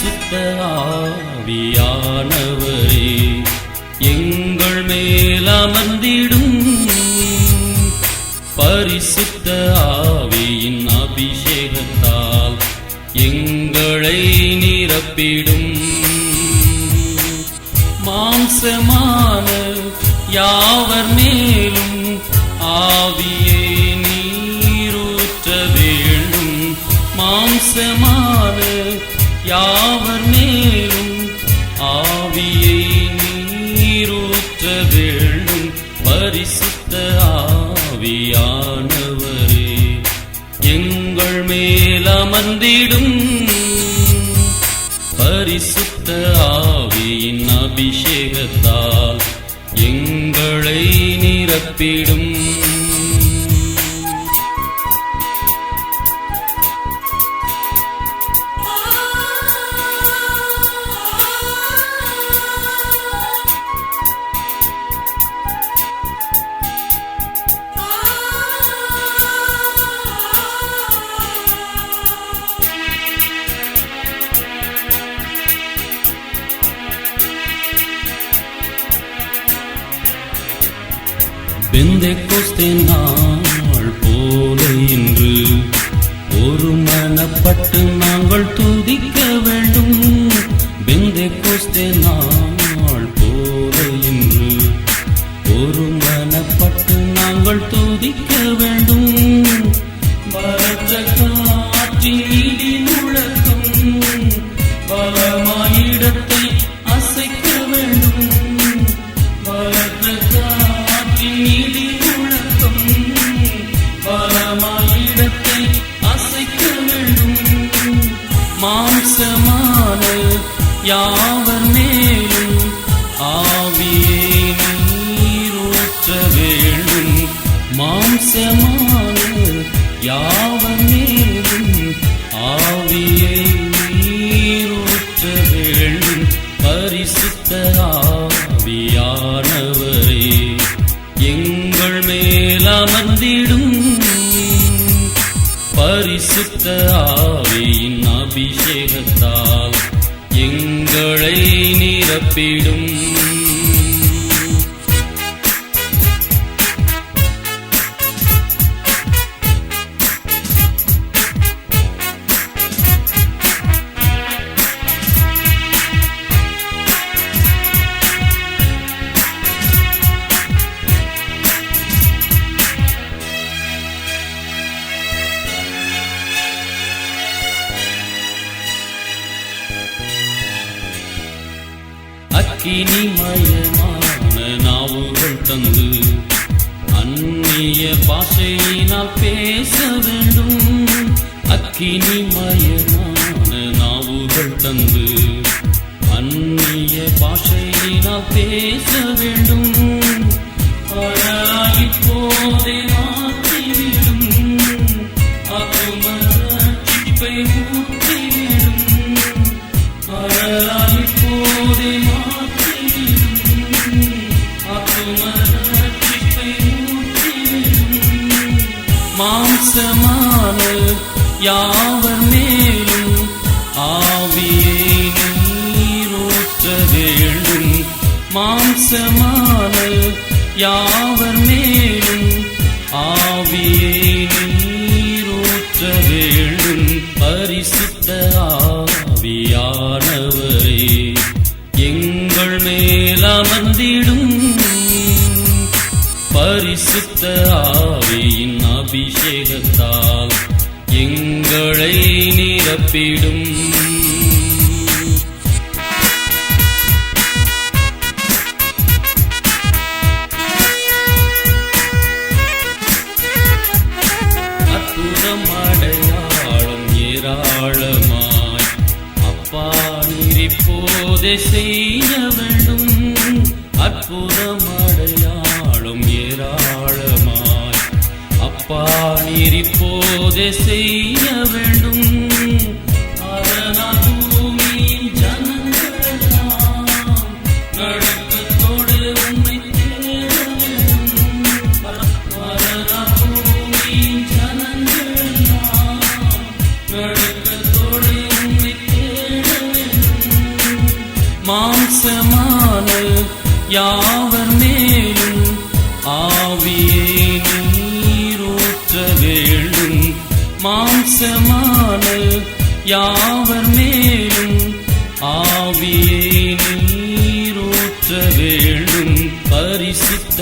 பரிசுத்த ஆவியானவரே எங்கள் மேலமர்ந்திடும் பரிசுத்த ஆவியின் அபிஷேகத்தால் எங்களை நிரப்பிடும். மாம்சமான யாவர் மேலும் ஆவியை நீரூற்ற வேண்டும். மாம்சமான யாவர் மேலும் ஆவியை நீரூற்ற வேண்டும் பரிசுத்த ஆவியானவரே. எங்கள் மேல் அமர்ந்திடும் பரிசுத்த ஆவியின் அபிஷேகத்தால் எங்களை நிரப்பிடும் பெந்தை கொஸ்தே நாள் போல இன்று. ஒரு மனப்பட்டு நாங்கள் துதிக்கவே யாவர் மேலும் ஆவியே நீரூற்ற வேண்டும் மாம்சமான யாவர் மேலும் ஆவியை நீரூற்ற வேண்டும் பரிசுத்த ஆவியானவரே எங்கள் மேலமர்ந்திடும் பரிசுத்த ஆவியின் அபிஷேகத்தால் நிரப்பிடும் அக்கினிமயமான நாவுகள் தந்து அந்நிய பாஷையினால் பேச வேண்டும். அக்கினிமயமான நாவுகள் தந்து அந்நிய பாஷையினால் பேச வேண்டும். இப்போதே மாற்றிவிடும் ஆத்தும ரட்சிப்பை ஊற்றிவிடும் யாவர் மேலும் ஆவியை நீரூற்ற வேண்டும் மாம்சமான யாவர் மேலும் ஆவியை நீரூற்ற வேண்டும் பரிசுத்த ஆவியானவரே எங்கள் மேலமர்ந்திடும் பரிசுத்த ஆவியின் அபிஷேகத்தால் எங்களை நிரப்பிடும். ஏராளமாய் அப்பா நீரிப்போதே செய்ய வேண்டும். அற்புதம் அப்பா நீரிப்போதே செய்ய வேண்டும். அதனால் பூமியின் ஜனங்களெல்லாம் நடுக்கத்தோடு உம்மை தேட வேண்டும் மாம்சமான யாவர் மேலும் ஆவியே நீரூற்ற வேண்டும். பரிசித்த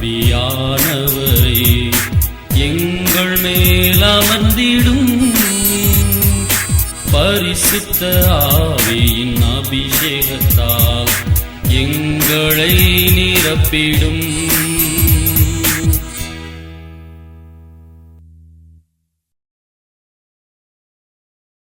ஆவியானவரே எங்கள் மேல் அமர்ந்திடும். பரிசுத்த ஆவியின் அபிஷேகத்தால் எங்களை நிரப்பிடும்.